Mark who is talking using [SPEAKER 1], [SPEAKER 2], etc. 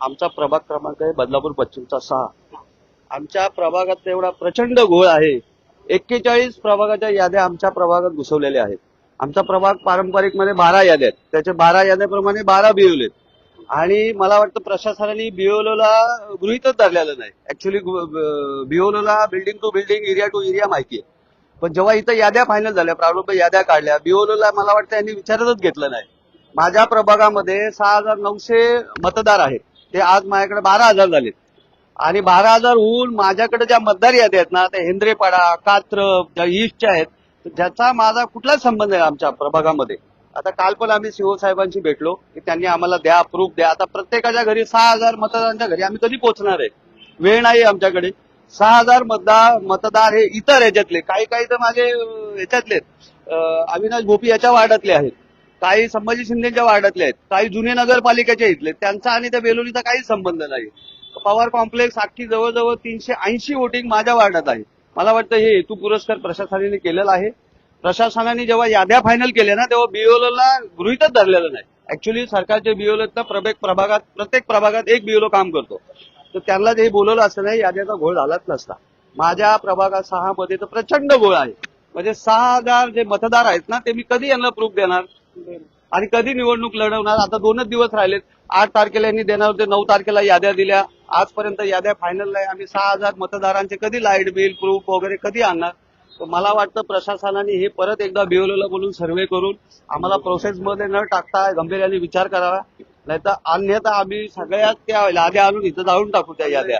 [SPEAKER 1] आमचा प्रभाग क्रमांक आहे बदलापूर पश्चिमचा सहा. आमच्या प्रभागात एवढा प्रचंड घोळ आहे एक्केचाळीस प्रभागाच्या याद्या आमच्या प्रभागात घुसवलेल्या आहेत. आमचा प्रभाग पारंपरिकमध्ये बारा याद्या आहेत. त्याच्या बारा याद्याप्रमाणे बारा बिओले आहेत. आणि मला वाटतं प्रशासनाने बिओलोला गृहितच धरलेलं नाही. Actually बिओलोला building to building area to area माहिती आहे. पण जेव्हा इथं याद्या फायनल झाल्या प्रारूप याद्या काढल्या बिओलोला मला वाटतं यांनी विचारतच घेतलं नाही. माझ्या प्रभागामध्ये सहा हजार नऊशे मतदार आहेत. ते आज माझ्याकडे बारा हजार झालेत. आणि बारा हजार होऊन माझ्याकडे ज्या मतदार याद्या आहेत ना त्या हेंद्रेपाडा कात्र ज्या ईस्टच्या आहेत ज्याचा माझा कुठलाच संबंध आहे आमच्या प्रभागामध्ये. आता काल पण आम्ही सीओ साहेबांशी भेटलो की त्यांनी आम्हाला द्या प्रूफ द्या. आता प्रत्येकाच्या घरी सहा हजार मतदारांच्या घरी आम्ही कधी पोहोचणार आहे? वेळ नाही आमच्याकडे. सहा हजार मतदार मतदार हे इतर ह्याच्यातले काही काही तर माझे ह्याच्यातले अविनाश भोपी याच्या वार्डातले आहेत. काही संभाजी शिंदेच्या वार्डातले आहेत काही जुने नगरपालिकेच्या इथले त्यांचा आणि त्या बेलोलीचा काही संबंध नाही. पवार कॉम्प्लेक्स अख्खी जवळजवळ तीनशे ऐंशी वोटिंग माझ्या वार्डात आहे. मला वाटतं हे हेतू पुरस्कार प्रशासनाने केलेला आहे. प्रशासनाने जेव्हा याद्या फायनल केल्या ना तेव्हा बीओलोला गृहितच धरलेलं नाही. ऍक्च्युली सरकारचे बीओलो प्रत्येक प्रभागात प्रत्येक प्रभागात एक बीओलो काम करतो. तर त्यांना जे बोलवलं असतं नाही याद्याचा घोळ झालाच नसता. माझ्या प्रभागात सहा मध्ये तर प्रचंड घोळ आहे. म्हणजे सहा हजार जे मतदार आहेत ना ते मी कधी यांना प्रूफ देणार? आणि कधी निवडणूक लढवणार? आता दोनच दिवस राहिलेत. आठ तारखेला यांनी देणार होते नऊ तारखेला याद्या दिल्या. आजपर्यंत याद्या फायनल नाही आम्ही सहा हजार मतदारांचे कधी लाइट बिल प्रूफ वगैरे कधी आणणार? तर मला वाटतं प्रशासनाने हे परत एकदा बिओलोला बोलून सर्व्हे करून आम्हाला प्रोसेसमध्ये न टाकता गंभीर्याने विचार करावा. नाहीतर अन्यथा आम्ही सगळ्यात त्या याद्या आणून इथं जाळून टाकू त्या याद्या.